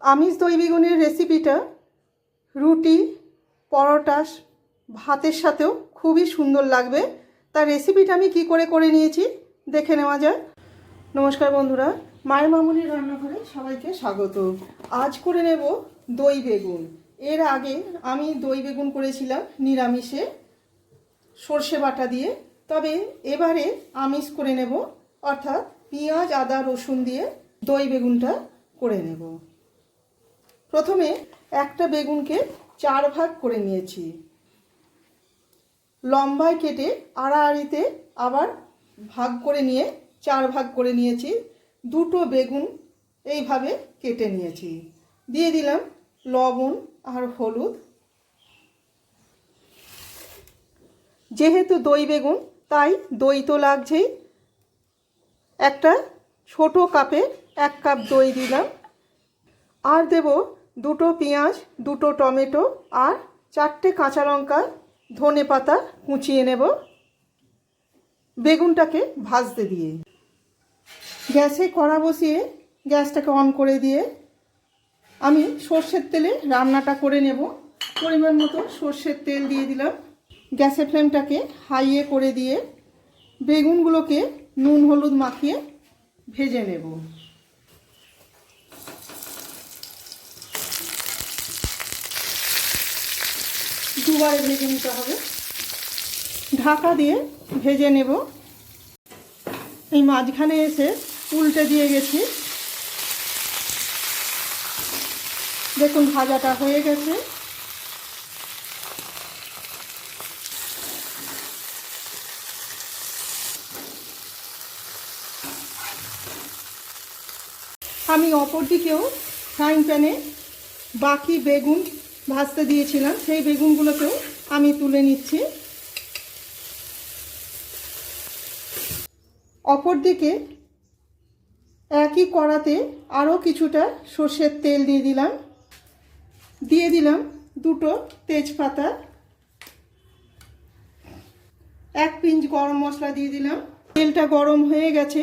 আমিষ দই বেগুনের রেসিপিটা রুটি, পরোটা, ভাতের সাথেও খুবই সুন্দর লাগবে। তার রেসিপিটা আমি কি করে করে নিয়েছি দেখে নেওয়া যাক। নমস্কার বন্ধুরা, মায়ের মামুনির রান্নাঘরে সবাইকে স্বাগত। আজ করে নেব দই বেগুন। এর আগে আমি দই বেগুন করেছিলাম নিরামিষে সর্ষে বাটা দিয়ে। তবে এবারে আমিষ করে নেব, অর্থাৎ পেঁয়াজ, আদা, রসুন দিয়ে দই বেগুনটা করে নেব। প্রথমে একটা বেগুনকে চার ভাগ করে নিয়েছি। লম্বায় কেটে আড়াআড়িতে আবার ভাগ করে নিয়ে চার ভাগ করে নিয়েছি। দুটো বেগুন এইভাবে কেটে নিয়েছি। দিয়ে দিলাম লবণ আর হলুদ। যেহেতু দই বেগুন, তাই দই তো লাগছেই। একটা ছোট কাপে এক কাপ দই দিলাম। আর দেব দুটো পেঁয়াজ, দুটো টমেটো আর চারটে কাঁচা লঙ্কা ধনে পাতা কুচিয়ে নেব। বেগুনটাকে ভাজতে দিয়ে। গ্যাসে কড়া বসিয়ে গ্যাসটাকে অন করে দিয়ে আমি সর্ষের তেলে রান্নাটা করে নেব। পরিমাণ মতো সর্ষের তেল দিয়ে দিলাম। গ্যাসের ফ্লেমটাকে হাইয়ে করে দিয়ে বেগুনগুলোকে নুন হলুদ মাখিয়ে ভেজে নেব। দুবারে ভেজে নিতে হবে। ঢাকা দিয়ে ভেজে নেব। এই মাঝখানে এসে উল্টে দিয়ে গেছি। দেখুন, ভাজাটা হয়ে গেছে। আমি অপর দিকেও ফ্রাইং প্যানে বাকি বেগুন ভাজতে দিয়েছিলাম, সেই বেগুনগুলোকেও আমি তুলে নিচ্ছি। অপর দিকে একই কড়াতে আরও কিছুটা সর্ষের তেল দিয়ে দিলাম। দিয়ে দিলাম দুটো তেজপাতা। এক পিঞ্চ গরম মশলা দিয়ে দিলাম। তেলটা গরম হয়ে গেছে।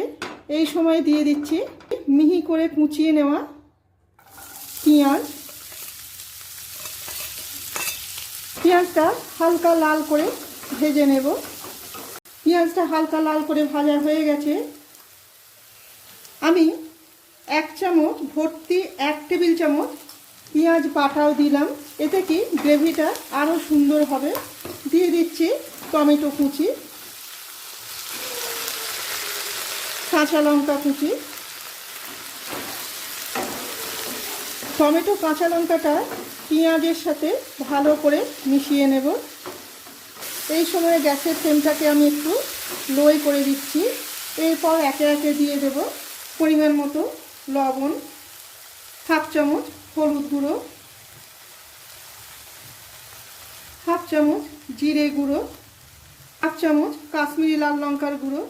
এই সময় দিয়ে দিচ্ছি মিহি করে কুচিয়ে নেওয়া পেঁয়াজ। পেঁয়াজটা হালকা লাল করে ভেজে নেব। পেঁয়াজটা হালকা লাল করে ভাজা হয়ে গেছে। আমি এক চামচ, ভর্তি এক টেবিল চামচ পেঁয়াজ বাটাও দিলাম। এতে কি গ্রেভিটা আরও সুন্দর হবে। দিয়ে দিচ্ছি টমেটো কুচি, কাঁচা লঙ্কা কুচি। টমেটো কাঁচা লঙ্কাটা পেঁয়াজের সাথে ভালো করে মিশিয়ে নেব। এই সময় গ্যাসের ফ্লেমটাকে আমি একটু লোয় করে দিচ্ছি। এরপর একে একে দিয়ে দেব পরিমাণ মতো লবণ, হাফ চামচ হলুদ গুঁড়ো, হাফ চামচ জিরে গুঁড়ো, হাফ চামচ কাশ্মীরি লাল লঙ্কার গুঁড়ো।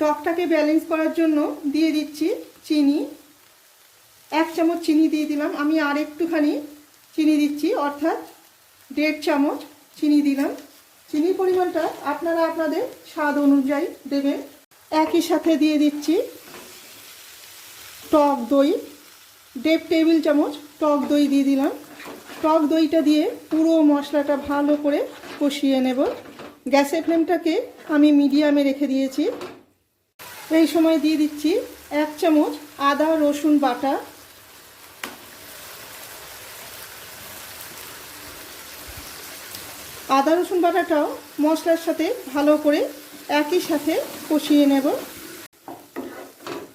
টকটাকে ব্যালেন্স করার জন্য দিয়ে দিচ্ছি চিনি। এক চামচ চিনি দিয়ে দিলাম। আমি আর একটুখানি চিনি দিচ্ছি, অর্থাৎ দেড় চামচ চিনি দিলাম। চিনির পরিমাণটা আপনারা আপনাদের স্বাদ অনুযায়ী দেবেন। একই সাথে দিয়ে দিচ্ছি টক দই। দেড় টেবিল চামচ টক দই দিয়ে দিলাম। টক দইটা দিয়ে পুরো মশলাটা ভালো করে কষিয়ে নেব। গ্যাসের ফ্লেমটাকে আমি মিডিয়ামে রেখে দিয়েছি। এই সময় দিয়ে দিচ্ছি এক চামচ আদা রসুন বাটা। আদা, রসুন বাটাটাও মশলার সাথে ভালো করে একই সাথে কষিয়ে নেব।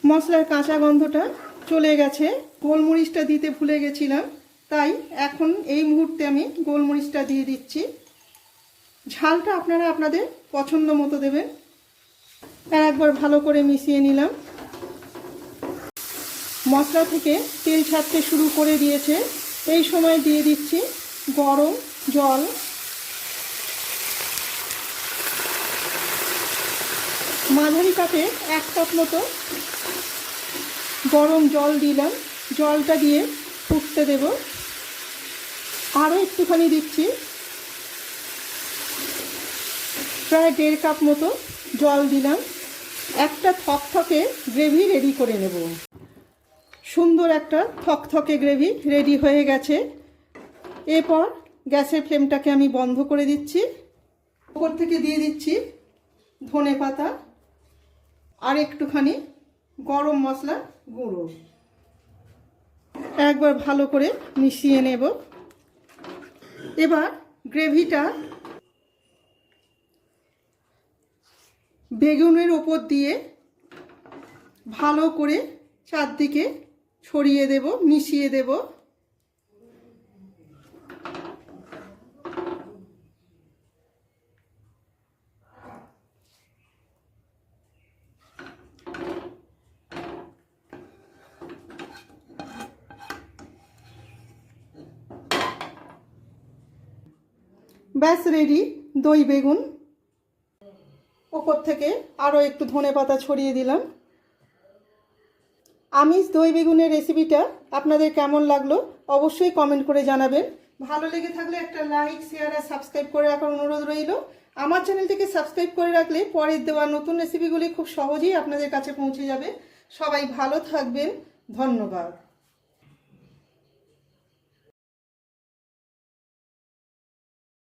মশলার কাঁচা গন্ধটা চলে গেছে। গোলমরিচটা দিতে ভুলে গেছিলাম, তাই এখন এই মুহূর্তে আমি গোলমরিচটা দিয়ে দিচ্ছি। ঝালটা আপনারা আপনাদের পছন্দ মতো দেবেন। আর একবার ভালো করে মিশিয়ে নিলাম। মশলা থেকে তেল ছাড়তে শুরু করে দিয়েছে। এই সময় দিয়ে দিচ্ছি গরম জল। মাঝারি কাপে এক কাপ মতো গরম জল দিলাম। জলটা দিয়ে ফুটতে দেব। আরও একটুখানি দিচ্ছি। প্রায় দেড় কাপ মতো জল দিলাম। একটা থকথকে গ্রেভি রেডি করে নেব। সুন্দর একটা থকথকে গ্রেভি রেডি হয়ে গেছে। এরপর গ্যাসের ফ্লেমটাকে আমি বন্ধ করে দিচ্ছি। উপর থেকে দিয়ে দিচ্ছি ধনে পাতা। আর একটুখানি গরম মশলার গুঁড়ো। একবার ভালো করে মিশিয়ে নেব। এবার গ্রেভিটা বেগুনের ওপর দিয়ে ভালো করে চারদিকে ছড়িয়ে দেব, মিশিয়ে দেব। ব্যাস রেডি দই বেগুন। ওপর থেকে আরও একটু ধনে পাতা ছড়িয়ে দিলাম। আমিষ দই বেগুনের রেসিপিটা আপনাদের কেমন লাগল অবশ্যই কমেন্ট করে জানাবেন। ভালো লেগে থাকলে একটা লাইক, শেয়ার আর সাবস্ক্রাইব করে রাখার অনুরোধ রইল। আমার চ্যানেলটিকে সাবস্ক্রাইব করে রাখলে পরের দেওয়া নতুন রেসিপিগুলি খুব সহজেই আপনাদের কাছে পৌঁছে যাবে। সবাই ভালো থাকবেন। ধন্যবাদ।